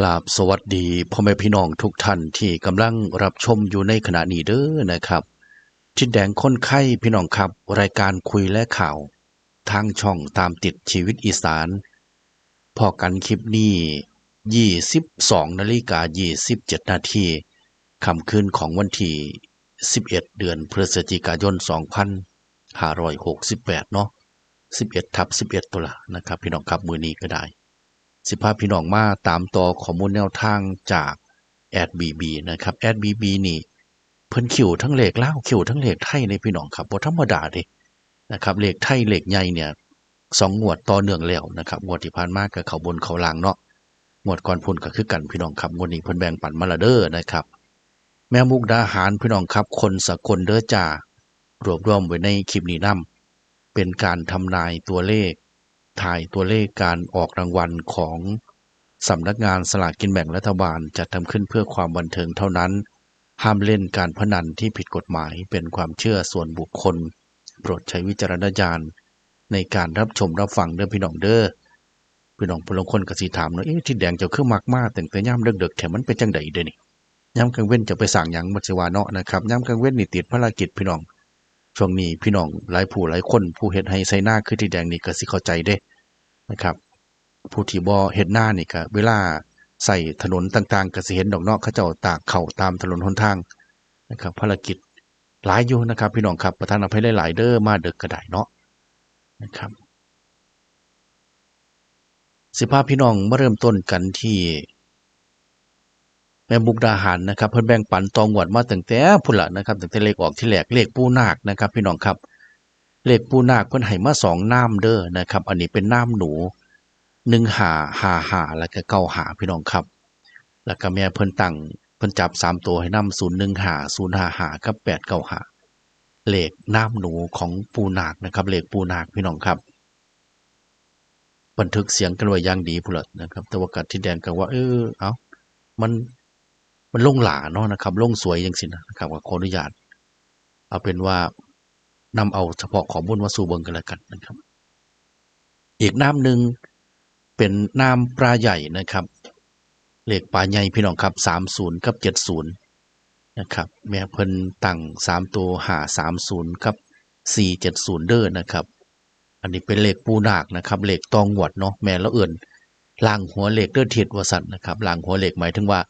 กราบสวัสดีพ่อแม่พี่น้องทุกท่านที่กำลังรับชมอยู่ในขณะนี้เด้อนะครับทิดแดงคนไข้พี่น้องครับ รายการคุยและข่าว ทางช่องตามติดชีวิตอีสานพอกันคลิปนี้ 22นาฬิกา27 นาทีคำคืนของวันที่ 11 เดือนพฤศจิกายน 2568 เนาะ11 ทับ 11ตัวละนะครับ พี่น้องครับมือนี้ก็ได้ สิพาพี่น้องมาตามต่อข้อมูลแนวทางจากแอดบีบีนะครับแอดบีบีนี่เพิ่นขิวทั้งเหล็กเล่าวขิวทั้งเหล็กไทยในพี่น้องครับบ่ธรรมดาเด้นะครับเหล็กไทยเหล็กใหญ่เนี่ยสองงวดต่อเนื่องแล้วนะครับงวดที่ผ่านมาก็เขาบนเขาล่างเนาะงวดก่อนพุ่นก็คือกันพี่น้องครับงวดนี้เพิ่นแบ่งปันมาละเด้อนะครับ แม่มุกดาหารพี่น้องครับ คนสกลเด้อจ้ารวบรวมไว้ในคลิปนี้นํเป็นการทำนายตัวเลข ถ่ายตัวเลขการออกรางวัลของสำนักงานสลากกินแบ่งรัฐบาลจัดทำขึ้นเพื่อความบันเทิงเท่านั้น ห้ามเล่นการพนันที่ผิดกฎหมายเป็นความเชื่อส่วนบุคคล โปรดใช้วิจารณญาณในการรับชมรับฟังเด้อพี่น้องเด้อพี่น้องพลงคนกสิถามเนาะเอ๊ะที่แดงเจ้าคือมักมากแต่งแต่ย่ำเด็กๆแถมมันเป็นจังใดเด้อนี่ย่ำกลางเว้นจะไปสั่งยังมัชวาเนาะนะครับย่ำกลางเว้นนี่ติดภารกิจพี่น้องช่วงนี้พี่น้องหลายผู้หลายคนผู้เฮ็ดให้ไซหน้าคือที่แดงนี่ก็สิเข้าใจเด้ นะครับ ผู้ที่บ่เฮ็ดหน้านี่ก็เวลาใส่ถนนต่างๆก็สิเห็นดอกเนาะเขาเจ้าตากเข่าตามถนนหนทางนะครับ ภารกิจหลายอยู่นะครับ พี่น้องครับประธานอภัยหลายๆเด้อมาเดึกก็ได้เนาะนะครับสิพาพี่น้องมาเริ่มต้นกันที่แม่บุกดาหารนะครับ เพิ่นแบ่งปันตองวดมาตั้งแต่พุ่นละนะครับตั้งแต่เลขออกที่แรกเลขปูนาคนะครับ พี่น้องครับ เลขปูนาคเพิ่นให้มาสองน้ำเด้อนะครับ อันนี้เป็นน้ำหนูหนึ่งหาหาหาแล้วก็เก้าหาพี่น้องครับ แล้วก็แม่เพิ่นตั้งเพิ่นจับสามตัวให้น้ำศูนย์หนึ่งหาศูนย์หาหากับแปดเก้าหาเลขน้ำหนูของปูนาคนะครับเลขปูนาคพี่น้องครับ บันทึกเสียงกันไว้อย่างดีพุ่นละนะครับ แต่ว่ากัดที่แดงก็ว่า เออเอามันมันลงหลาเนาะนะครับลงสวยจังสินะครับก็ขออนุญาตเอาเป็นว่า นำเอาเฉพาะข้อมูลมาสู่เบิงกันแล้วกันนะครับ อีกน้ำหนึ่งเป็นน้ำปลาใหญ่นะครับเลขปลาใหญ่พี่น้องครับ30กับ70นะครับแม่เพิ่นตั้ง3ตัวหา30กับ470เด้อนะครับ อันนี้เป็นเลขปูนาคนะครับเลขตองหวดเนาะแม่แล้วเอื่นล่างหัวเลขเด้อเทิศว่าสั่นนะครับล่างหัวเลขหมายถึงว่า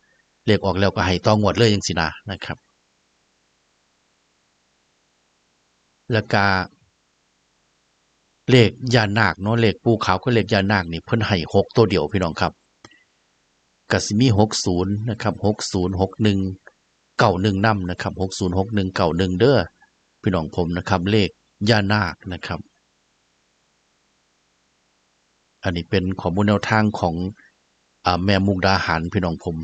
เลขออกแล้วก็ให้ตองหวดเลยจังซี่นะนะครับ แล้วก็เลขยานาคเนาะเลขปูเขาก็เลขยานาคนี่เพิ่นให้หกตัวเดียวพี่น้องครับก็สิมี60นย์นะครับ60 61 91นำนะครับ60 61 91เก่าหนึ่งเด้อพี่น้องผมนะครับ เลขยานาคนะครับ อันนี้เป็นข้อมูลแนวทางของอแม่มุกดาหารพี่น้องผม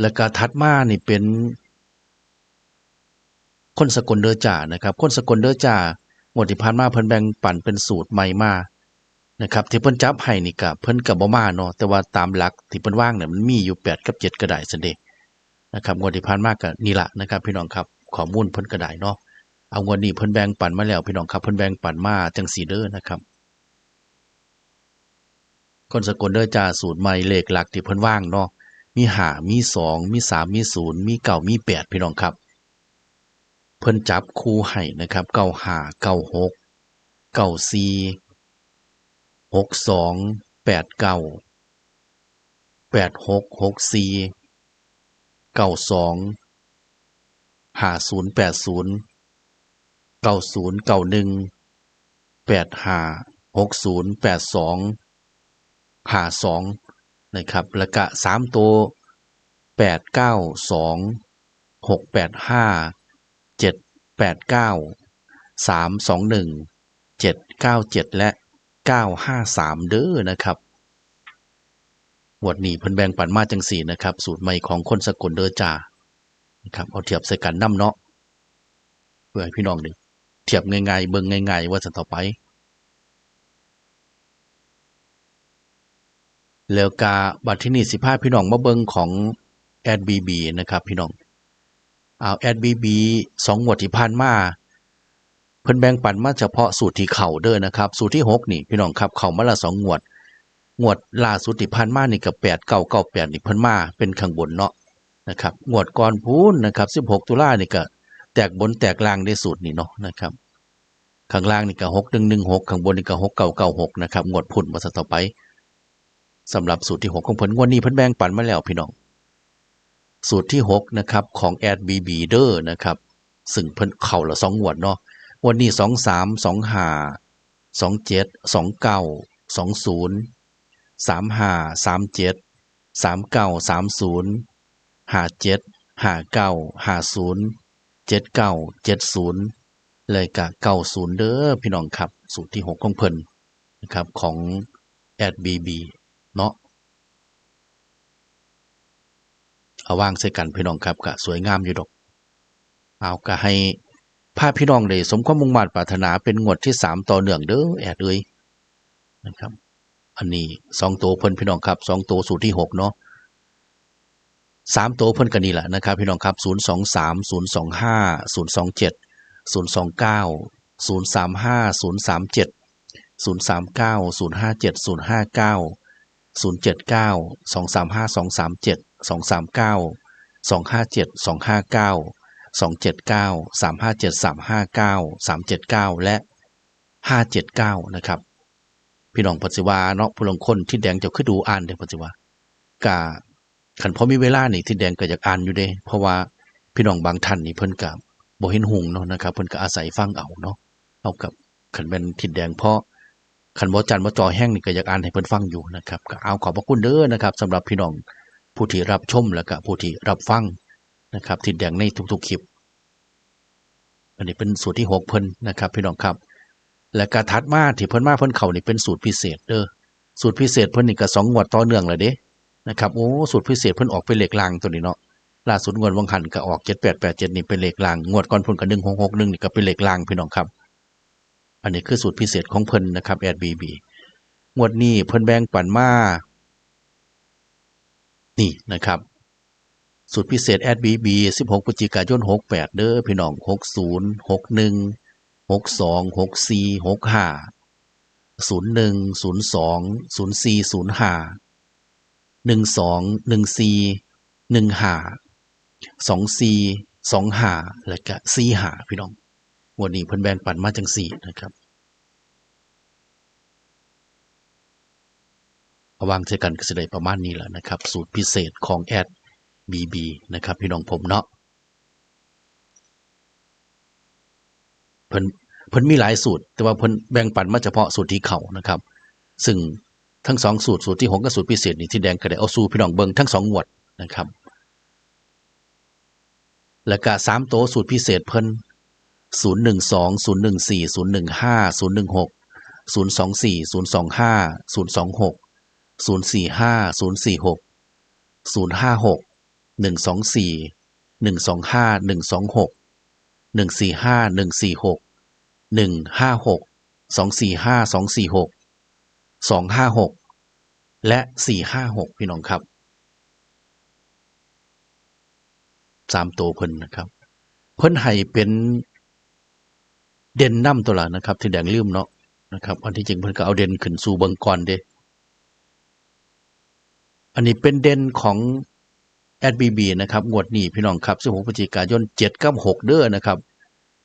แล้วก็ถัดมานี่เป็น คนสกลเดอจ่านะครับ คนสกลเดอจ่างวดที่ผ่านมาเพิ่นแบ่งปั่นเป็นสูตรใหม่มานะครับ ที่เพิ่นจับให้นี่ก็เพิ่นก็บ่มาเนาะแต่ว่าตามหลักที่เพิ่นว่างเนี่ยมันมีอยู่ 8 กับ 7ก็ได้ซั่นเดนะครับงวดที่ผ่านมาก็นี่ละนะครับ พี่น้องครับข้อมูลเพิ่นก็ได้เนาะเอางวดนี้เพิ่นแบ่งปั่นมาแล้วพี่น้องครับเพิ่นแบ่งปั่นมาจังซี่เด้อนะครับคนสกลเดอจ่าสูตรใหม่เลขหลักที่เพิ่นว่างเนาะ มี5มี2มี3มี0มี9มี8พี่น้องครับ เพิ่นจับคู่ให้นะครับเก้าห้าเก้าหกเก้าสี่หกสองแปดเก้าแปดหกหกสี่เก้าสองห้าศูนย์แปดศูนย์เก้าศูนย์เก้าหนึ่งแปดห้าหกศูนย์แปดสองห้าสอง นะครับ แล้วก็สามตัวแปดเก้าสองหกแปดห้าเจ็ดแปดเก้าสามสองหนึ่งเจ็ดเก้าเจ็ดและเก้าห้าสามเด้อนะครับหวดนี้เพิ่นแบ่งปันมาจังสี่นะครับ สูตรใหม่ของคนสกลเด้อจ่านะครับเอาเทียบใส่กันน้ำเนาะเพื่อให้พี่น้องด้เทียบง่ายๆเบิ่งง่ายๆว่าจะต่อไป แล้วกาบัตรที่นี่สิพาพี่น้องมาเบิงของแอดบีบีนะครับพี่น้องเอาแอดบีบีสองงวดที่ผ่านมาเพิ่นแบ่งปันมาเฉพาะสูตรที่เข่าเด้อนะครับ สูตรที่หกนี่พี่น้องครับเข่ามาละสองงวดงวดล่าสุดที่ผ่านมานี่ก็แปดเก้าเก้าแปดนี่เพิ่นมาเป็นข้างบนเนาะนะครับงวดก่อนพูนนะครับสิบหกตุลานี่ก็แตกบนแตกล่างได้สูตรนี่เนาะนะครับ ข้างล่างนี่ก็หกหนึ่งหนึ่งหกข้างบนนี่ก็หกเก้าเก้าหกนะครับงวดพุ่นมาต่อไป สำหรับสูตรที่หกของเพิ่นงวดนี้พิ่นแบงปันมาแล้วพี่น้อง สูตรที่หกนะครับ ของแอดบีบีเดอร์นะครับ ซึ่งเพิ่นเข่าละสองงวดเนาะวันนี้สองสามสองห้าสองเจ็ดสองเก้าสองศูนย์สามห้าสามเจ็ดสามเก้าสามศูนย์ห้าเจ็ดห้าเก้าห้าศูนย์เจ็ดเก้าเจ็ดศูนย์เลยกะเก้าศูนย์เด้อพี่น้องครับ สูตรที่หกของเพิ่นนะครับของแอดบีบี เนาะเอาว่างใส่กันพี่น้องครับก็สวยงามอยู่ดอก เอาก็ให้พาพี่น้องได้สมความมุ่งมั่นปรารถนาเป็นงวดที่สามต่อเนื่องเด้อแอดเอ้ยนะครับ อันนี้สองตัวเพิ่นพี่น้องครับสองตัวสูตรที่หกเนาะสามตัวเพิ่นกันนี่แหละนะครับ พี่น้องครับศูนย์สองสามศูนย์สองห้าศูนย์สองเจ็ดศูนย์สองเก้าศูนย์สามห้าศูนย์สามเจ็ดศูนย์สามเก้าศูนย์ห้าเจ็ดศูนย์ห้าเก้า ศูนย์เจ็ดเก้าสองสามห้าสองสามเจ็ดสองสามเก้าสองห้าเจ็ดสองห้าเก้าสองเจ็ดเก้าสามห้าเจ็ดสามห้าเก้าสามเจ็ดเก้าและห้าเจ็ดเก้านะครับ พี่น้องปัจจุบันเนาะผู้ลงคนที่แดงจะขึ้นดูอ่านเด้ปัจจุบันกาขันพอมีเวลานี่ที่แดงก็อยากอ่านอยู่เด้ เพราะว่าพี่น้องบางท่านนี่เพิ่นกับบ่เห็นหุงเนาะนะครับเพิ่นก็อาศัยฟังเอาเนาะเอากับขันเป็นทิดแดงเพราะ ขันบ่จันบ่จอแห้งนี่ก็อยากอ่านให้เพิ่นฟังอยู่นะครับก็เอาขอบพระคุณเด้อนะครับสำหรับพี่น้องผู้ที่รับชมแล้วก็ผู้ที่รับฟังนะครับทิดแดงในทุกๆคลิป อันนี้เป็นสูตรที่หกเพิ่นนะครับ พี่น้องครับ และการถัดมาที่เพิ่นมาเพิ่นเข้านี่เป็นสูตรพิเศษเด้อสูตรพิเศษเพิ่นนี่ก็สองงวดต่อเนื่องเลยเด้นะครับโอ้สูตรพิเศษเพิ่นออกเป็นเหลขลางตัวนี้เนาะล่าสุดงวดวังหันก็ออก7887นี่เป็นเหลขลางงวดก่อนเพิ่นก็1661นี่ก็เป็นเลขลางพี่น้องครับ อันนี้คือสูตรพิเศษของเพิ่นนะครับ AdBB งวดนี้เพิ่นแบ่งปันมา นี่นะครับ สูตรพิเศษ AdBB 16พฤศจิกายน 68 เด้อพี่น้อง 60 61 62 64 65 01 02 04 05 12 14 15 24 25และก็45พี่น้อง วันนี้เพิ่นแบ่งปันมาจังสี่นะครับเอาวางใช้กันก็จะได้ประมาณนี้แหละนะครับ สูตรพิเศษของแอดบีบีนะครับ พี่น้องผมเนาะเพิ่นเพิ่นมีหลายสูตร แต่ว่าเพิ่นแบ่งปันมาเฉพาะสูตรที่เขานะครับ ซึ่งทั้งสองสูตรสูตรที่หกกับสูตรพิเศษนี่ที่แดงก็ได้เอาสูพี่น้องเบิ่งทั้งสองงวดนะครับ แล้วก็สามโตสูตรพิเศษเพิ่น ศูนย์หนึ่งสองศูนย์หนึ่งสี่ศูนย์หนึ่งห้าศูนย์หนึ่งหกศูนย์สองสี่ศูนย์สองห้าศูนย์สองหกศูนย์สี่ห้าศูนย์สี่หกศูนย์ห้าหกหนึ่งสองสี่หนึ่งสองห้าหนึ่งสองหกหนึ่งสี่ห้าหนึ่งสี่หกหนึ่งห้าหกสองสี่ห้าสองสี่หกสองห้าหกและสี่ห้าหกพี่น้องครับสามตัวเพิ่นนะครับ เพิ่นให้เป็น เด่นน้ำตัวละนะครับ ที่แดงลืมเนาะนะครับ อันที่จริงเพิ่นก็เอาเด่นขึ้นสู่เบิงก่อนเด้อันนี้เป็นเด่นของ SBB นะครับงวดนี้พี่น้องครับ16พฤศจิกายน7กับ6เด้อนะครับ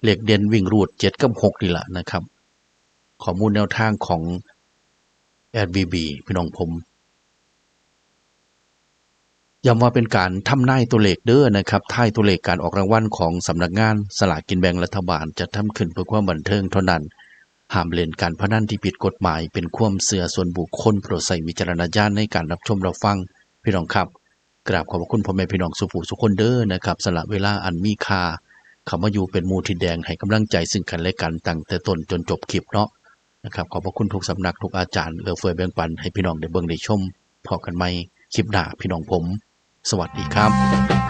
เหลขเด่นวิ่งรูด7กับ6นี่แหละนะครับ ข้อมูลแนวทางของ SBB พี่น้องผม ย้ำว่าเป็นการทำนายตัวเลขเด้อนะครับท้ายตัวเลขการออกรางวัลของสำนักงานสลากกินแบ่งรัฐบาลจะทำขึ้นเพื่อความบันเทิงเท่านั้นห้ามเล่นการพนันที่ผิดกฎหมาย เป็นความเสื่อส่วนบุคคลโปรดใส่วิจารณญาณในการรับชมรับฟัง พี่น้องครับ กราบขอบพระคุณพ่อแม่พี่น้องสุภูสุคนเด้อนะครับสละเวลาอันมีค่าเขามาอยู่เป็นมูทีแดงให้กำลังใจซึ่งกันและกันตั้งแต่ต้นจนจบคลิปเนาะนะครับขอบพระคุณทุกสำนักทุกอาจารย์เอือเฟือแบ่งปันให้พี่น้องได้เบิ่งได้ชมพอกันไหมคลิปหน้าพี่น้องผม สวัสดีครับ